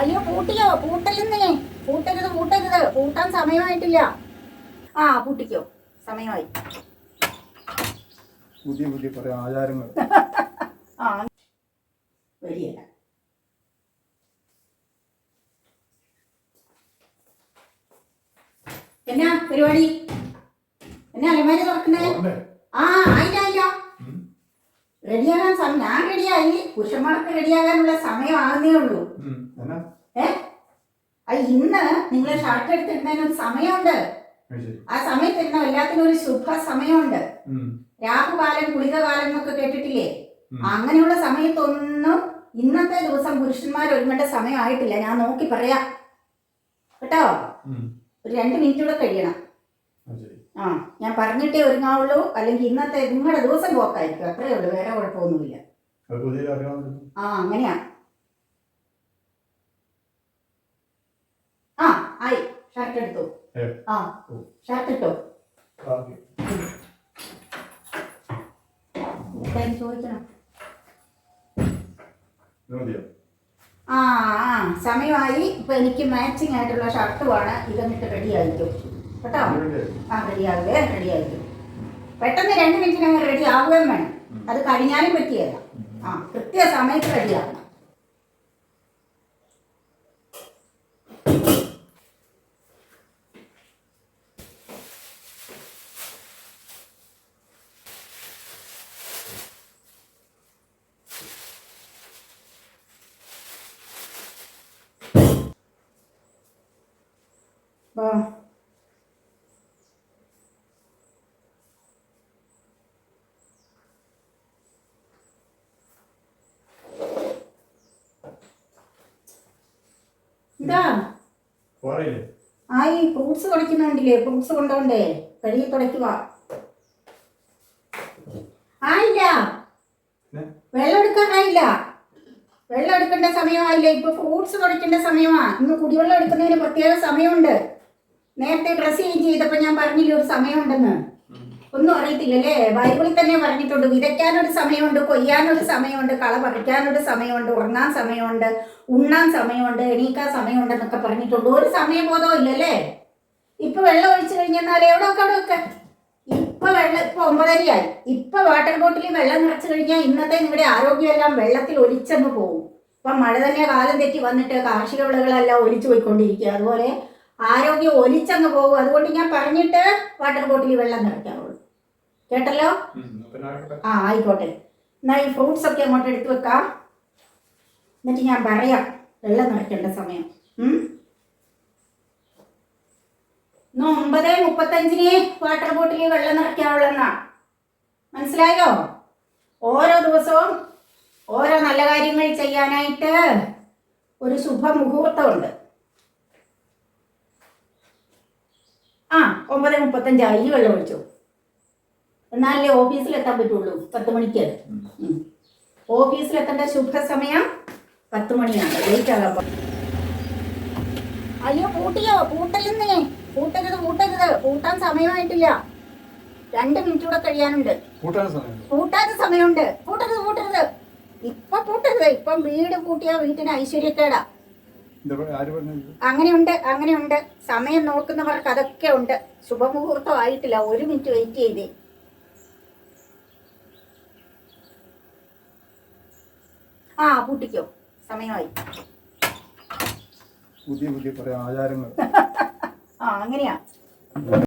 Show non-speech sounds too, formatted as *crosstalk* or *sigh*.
അയ്യോ പൂട്ടിയോ പൂട്ടലെന്നേ പൂട്ടരുത് പൂട്ടരുത്. പൂട്ടാൻ സമയമായിട്ടില്ല. ആ പൂട്ടിക്കോ. സമയമായി. പുതിയ പുതിയ കുറെ ആചാരങ്ങൾ. ആ എന്നാ പരിപാടി? എന്നാ അലമാരി തുറക്കണ്ടേ ആ ആയില്ല ആയില്ല. റെഡിയാകാൻ സമയം ഞാൻ റെഡിയായി. പുരുഷന്മാർക്ക് റെഡിയാകാനുള്ള സമയമാകുന്നേ ഉള്ളൂ. ഏ? ഇന്ന് നിങ്ങൾ ഷർട്ട് എടുത്തിടുന്നതിന് ഒരു സമയമുണ്ട്. ആ സമയത്ത് സമയത്തിരുന്ന എല്ലാത്തിനും ഒരു ശുഭ സമയമുണ്ട്. രാഹുകാലം കുളികകാലം എന്നൊക്കെ കേട്ടിട്ടില്ലേ. അങ്ങനെയുള്ള സമയത്തൊന്നും ഇന്നത്തെ ദിവസം പുരുഷന്മാർ ഒരുങ്ങേണ്ട സമയമായിട്ടില്ല ഞാൻ നോക്കി പറയാം. കേട്ടോ. ഒരു രണ്ട് മിനിറ്റ് കൂടെ കഴിയണം. ആ ഞാൻ പറഞ്ഞിട്ടേ ഒരുങ്ങാവുള്ളൂ. അല്ലെങ്കിൽ ഇന്നത്തെ നിങ്ങളുടെ ദിവസം പോക്കായിരിക്കും. അത്രേ ഉള്ളൂ. വേറെ കുഴപ്പമൊന്നുമില്ല. ആ അങ്ങനെയാ ആ ആയി ഷർട്ട് എടുത്തു? ആ ഷർട്ട് ഇട്ടോ? ചോദിക്കണം. ആ ആ സമയമായി. ഇപ്പൊ എനിക്ക് മാച്ചിങ് ആയിട്ടുള്ള ഷർട്ടുമാണ് ഇതെന്നിട്ട് റെഡി ആയിരിക്കും. കേട്ടോ? ആ റെഡി ആവുകയെ റെഡി ആയിരിക്കും. പെട്ടെന്ന് രണ്ട് മിനിറ്റിനങ്ങ് റെഡി ആവുകയും വേണം. അത് കഴിഞ്ഞാലും പറ്റിയല്ല ആ കൃത്യ സമയത്ത് റെഡി വാ. ഇതാ ആ ഈ ഫ്രൂട്ട്സ് തുടയ്ക്കുന്നുണ്ടില്ലേ ഫ്രൂട്ട്സ് കൊണ്ടോണ്ടേ. കഴുകി തുടയ്ക്കുക. ആയില്ല? വെള്ളം എടുക്കാനായില്ല വെള്ളം എടുക്കേണ്ട സമയമായില്ല? ഇപ്പൊ ഫ്രൂട്ട്സ് തുടയ്ക്കേണ്ട സമയമാ. ഇന്ന് കുടിവെള്ളം എടുക്കുന്നതിന് പ്രത്യേക സമയമുണ്ട്. നേരത്തെ ഡ്രസ് ചേഞ്ച് ചെയ്തപ്പോ ഞാൻ പറഞ്ഞില്ലേ ഒരു സമയമുണ്ടെന്ന്. ഒന്നും അറിയത്തില്ലല്ലേ? ബൈബിളിൽ തന്നെ പറഞ്ഞിട്ടുണ്ട് വിതയ്ക്കാനൊരു സമയമുണ്ട് കൊയ്യാനൊരു സമയമുണ്ട് കള പറിക്കാനൊരു സമയമുണ്ട് ഉറങ്ങാൻ സമയമുണ്ട് ഉണ്ണാൻ സമയമുണ്ട് എണീക്കാൻ സമയമുണ്ടെന്നൊക്കെ പറഞ്ഞിട്ടുണ്ട്. ഒരു സമയബോധവും ഇല്ലല്ലേ? ഇപ്പൊ വെള്ളം ഒഴിച്ചു കഴിഞ്ഞാൽ എവിടെ ഒക്കെ അവിടെ ഒക്കെ. ഇപ്പൊ വെള്ളം ഇപ്പൊ ഒമ്പതരയായി. ഇപ്പൊ വാട്ടർ ബോട്ടിലിൽ വെള്ളം നിറച്ചു കഴിഞ്ഞാൽ ഇന്നത്തെ നിങ്ങളുടെ ആരോഗ്യമെല്ലാം വെള്ളത്തിൽ ഒലിച്ചങ്ങ് പോകും. ഇപ്പൊ മഴ തന്നെ കാലം തെറ്റി വന്നിട്ട് കാർഷിക വിളകളെല്ലാം ഒലിച്ചു പോയിക്കൊണ്ടിരിക്കുക. അതുപോലെ ആരോഗ്യം ഒലിച്ചങ്ങ് പോകും. അതുകൊണ്ട് ഞാൻ പറഞ്ഞിട്ട് വാട്ടർ ബോട്ടിലിൽ വെള്ളം നിറയ്ക്കാവുള്ളൂ കേട്ടല്ലോ. ആ ആയിക്കോട്ടെ. എന്നാ ഈ ഫ്രൂട്ട്സ് ഒക്കെ അങ്ങോട്ട് എടുത്തു വെക്കാം. എന്നിട്ട് ഞാൻ പറയാം വെള്ളം നിറയ്ക്കേണ്ട സമയം? ഇന്ന് ഒമ്പത് മുപ്പത്തഞ്ചിന് വാട്ടർ ബോട്ടിലിൽ വെള്ളം നിറയ്ക്കാവുള്ളെന്നാ മനസ്സിലായോ? ഓരോ ദിവസവും ഓരോ നല്ല കാര്യങ്ങൾ ചെയ്യാനായിട്ട് ഒരു ശുഭമുഹൂർത്തമുണ്ട് ആ ഒമ്പത് മുപ്പത്തഞ്ചായി ഈ വെള്ളം ഒഴിച്ചു. എന്നാലേ ഓഫീസിലെത്താൻ പറ്റുള്ളൂ. പത്ത് മണിക്ക്. എത്തേണ്ട ഓഫീസിലെത്തേണ്ട ശുഭസമയം പത്ത് മണിയാണ്. ലേറ്റ് ആകാൻ അയ്യോ പൂട്ടിയോ? പൂട്ടലെന്നേ പൂട്ടരുത് പൂട്ടരുത്. പൂട്ടാൻ സമയമായിട്ടില്ല. രണ്ട് മിനിറ്റ് കൂടെ കഴിയാനുണ്ട്? പൂട്ടാൻ സമയമുണ്ട്. പൂട്ടരുത് പൂട്ടരുത്. ഇപ്പൊ പൂട്ടരുത്. ഇപ്പം വീട് പൂട്ടിയ വീട്ടിന് ഐശ്വര്യക്കേടാ. അങ്ങനെയുണ്ട് അങ്ങനെയുണ്ട്. സമയം നോക്കുന്നവർക്ക് അതൊക്കെ ഉണ്ട്. ശുഭമുഹൂർത്തം ആയിട്ടില്ല ഒരു മിനിറ്റ് വെയിറ്റ് ചെയ്തേ. ആ കൂട്ടിക്കോ സമയമായി. പുതിയ പുതിയ കുറെ ആചാരങ്ങൾ. *laughs* ആ അങ്ങനെയാ.